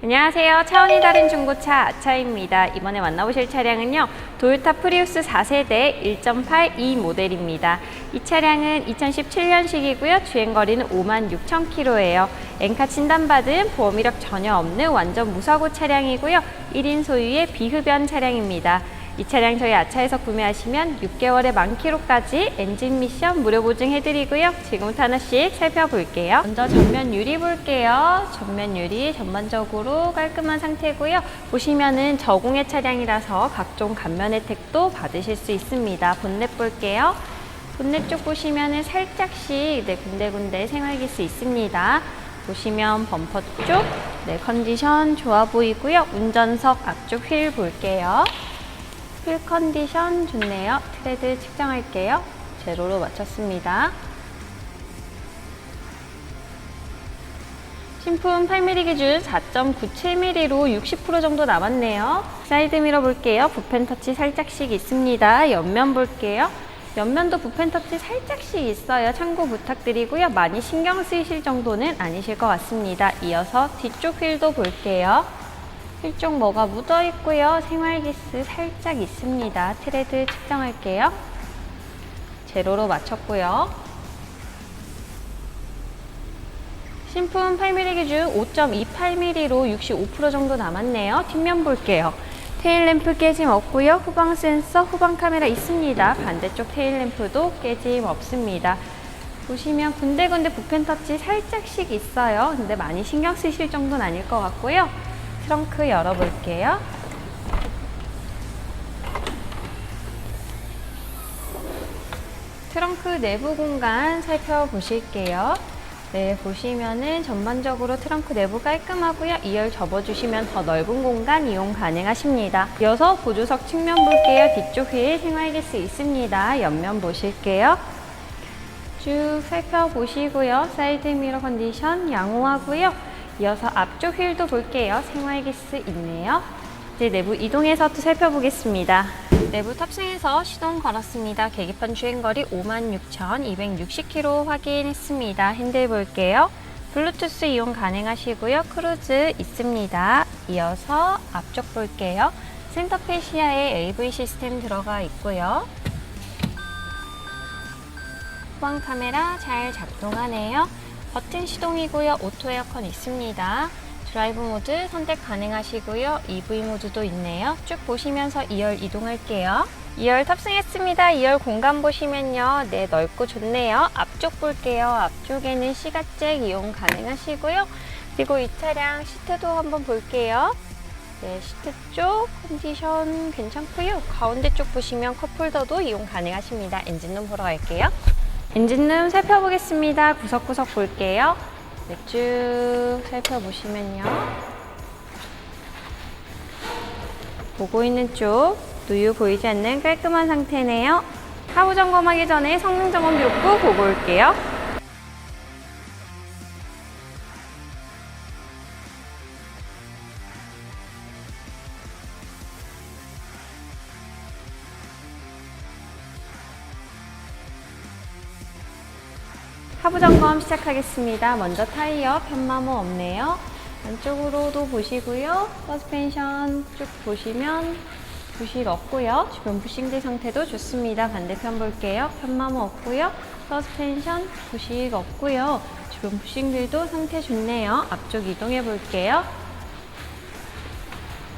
안녕하세요. 차원이 다른 중고차 아차입니다. 이번에 만나보실 차량은요. 도요타 프리우스 4세대 1.8E 모델입니다. 이 차량은 2017년식이고요. 주행거리는 5만 6천 킬로예요. 엔카 진단받은 보험 이력 전혀 없는 완전 무사고 차량이고요. 1인 소유의 비흡연 차량입니다. 이 차량 저희 아차에서 구매하시면 6개월의 만키로까지 엔진 미션 무료 보증해드리고요. 지금부터 하나씩 살펴볼게요. 먼저 전면 유리 볼게요. 전면 유리 전반적으로 깔끔한 상태고요. 보시면은 저공해 차량이라서 각종 감면 혜택도 받으실 수 있습니다. 본넷 볼게요. 본넷 쪽 보시면은 살짝씩 네, 군데군데 생활기스 있습니다. 보시면 범퍼 쪽 네, 컨디션 좋아 보이고요. 운전석 앞쪽 휠 볼게요. 휠 컨디션 좋네요. 트레드 측정할게요. 제로로 맞췄습니다. 신품 8mm 기준 4.97mm로 60% 정도 남았네요. 사이드 미러 볼게요. 붓펜 터치 살짝씩 있습니다. 옆면 볼게요. 옆면도 붓펜 터치 살짝씩 있어요. 참고 부탁드리고요. 많이 신경 쓰이실 정도는 아니실 것 같습니다. 이어서 뒤쪽 휠도 볼게요. 휠쪽 뭐가 묻어 있고요. 생활기스 살짝 있습니다. 트레드 측정할게요. 제로로 맞췄고요. 신품 8mm 기준 5.28mm로 65% 정도 남았네요. 뒷면 볼게요. 테일램프 깨짐 없고요. 후방 센서, 후방 카메라 있습니다. 반대쪽 테일램프도 깨짐 없습니다. 보시면 군데군데 붓펜 터치 살짝씩 있어요. 근데 많이 신경 쓰실 정도는 아닐 것 같고요. 트렁크 열어볼게요. 트렁크 내부 공간 살펴보실게요. 네, 보시면은 전반적으로 트렁크 내부 깔끔하고요. 2열 접어주시면 더 넓은 공간 이용 가능하십니다. 이어서 보조석 측면 볼게요. 뒤쪽 휠 생활기스 있습니다. 옆면 보실게요. 쭉 살펴보시고요. 사이드 미러 컨디션 양호하고요. 이어서 앞쪽 휠도 볼게요. 생활기스 있네요. 이제 내부 이동해서 또 살펴보겠습니다. 내부 탑승해서 시동 걸었습니다. 계기판 주행거리 56,260km 확인했습니다. 핸들 볼게요. 블루투스 이용 가능하시고요. 크루즈 있습니다. 이어서 앞쪽 볼게요. 센터페시아에 AV 시스템 들어가 있고요. 후방 카메라 잘 작동하네요. 버튼 시동이고요. 오토 에어컨 있습니다. 드라이브 모드 선택 가능하시고요. EV 모드도 있네요. 쭉 보시면서 2열 이동할게요. 2열 탑승했습니다. 2열 공간 보시면요. 네, 넓고 좋네요. 앞쪽 볼게요. 앞쪽에는 시가잭 이용 가능하시고요. 그리고 이 차량 시트도 한번 볼게요. 네, 시트 쪽 컨디션 괜찮고요. 가운데 쪽 보시면 컵홀더도 이용 가능하십니다. 엔진룸 보러 갈게요. 엔진룸 살펴보겠습니다. 구석구석 볼게요. 네, 쭉 살펴보시면요. 보고 있는 쪽 누유 보이지 않는 깔끔한 상태네요. 하부 점검하기 전에 성능 점검 욕구 보고 올게요. 하부 점검 시작하겠습니다. 먼저 타이어 편마모 없네요. 안쪽으로도 보시고요. 서스펜션 쭉 보시면 부식 없고요. 주변 부싱들 상태도 좋습니다. 반대편 볼게요. 편마모 없고요. 서스펜션 부식 없고요. 주변 부싱들도 상태 좋네요. 앞쪽 이동해 볼게요.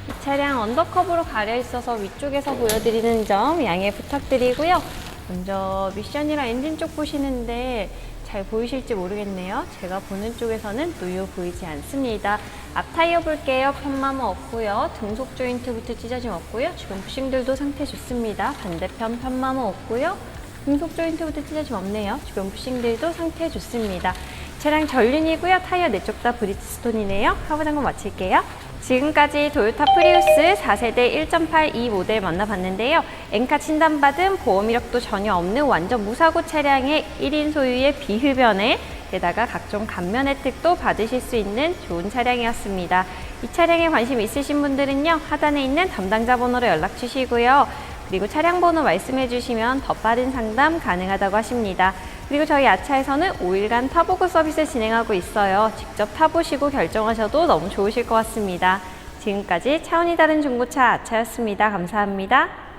이 차량 언더커브로 가려 있어서 위쪽에서 보여드리는 점 양해 부탁드리고요. 먼저 미션이랑 엔진 쪽 보시는데 잘 보이실지 모르겠네요. 제가 보는 쪽에서는 누유 보이지 않습니다. 앞 타이어 볼게요. 편마모 없고요. 등속 조인트부터 찢어짐 없고요. 주변 부싱들도 상태 좋습니다. 반대편 편마모 없고요. 등속 조인트부터 찢어짐 없네요. 주변 부싱들도 상태 좋습니다. 차량 전륜이고요. 타이어 내쪽 다 브리지스톤이네요. 하부 점검 마칠게요. 지금까지 도요타 프리우스 4세대 1.82 모델 만나봤는데요. 엔카 진단받은 보험 이력도 전혀 없는 완전 무사고 차량의 1인 소유의 비흡연에 게다가 각종 감면 혜택도 받으실 수 있는 좋은 차량이었습니다. 이 차량에 관심 있으신 분들은요. 하단에 있는 담당자 번호로 연락 주시고요. 그리고 차량 번호 말씀해 주시면 더 빠른 상담 가능하다고 하십니다. 그리고 저희 아차에서는 5일간 타보고 서비스 진행하고 있어요. 직접 타보시고 결정하셔도 너무 좋으실 것 같습니다. 지금까지 차원이 다른 중고차 아차였습니다. 감사합니다.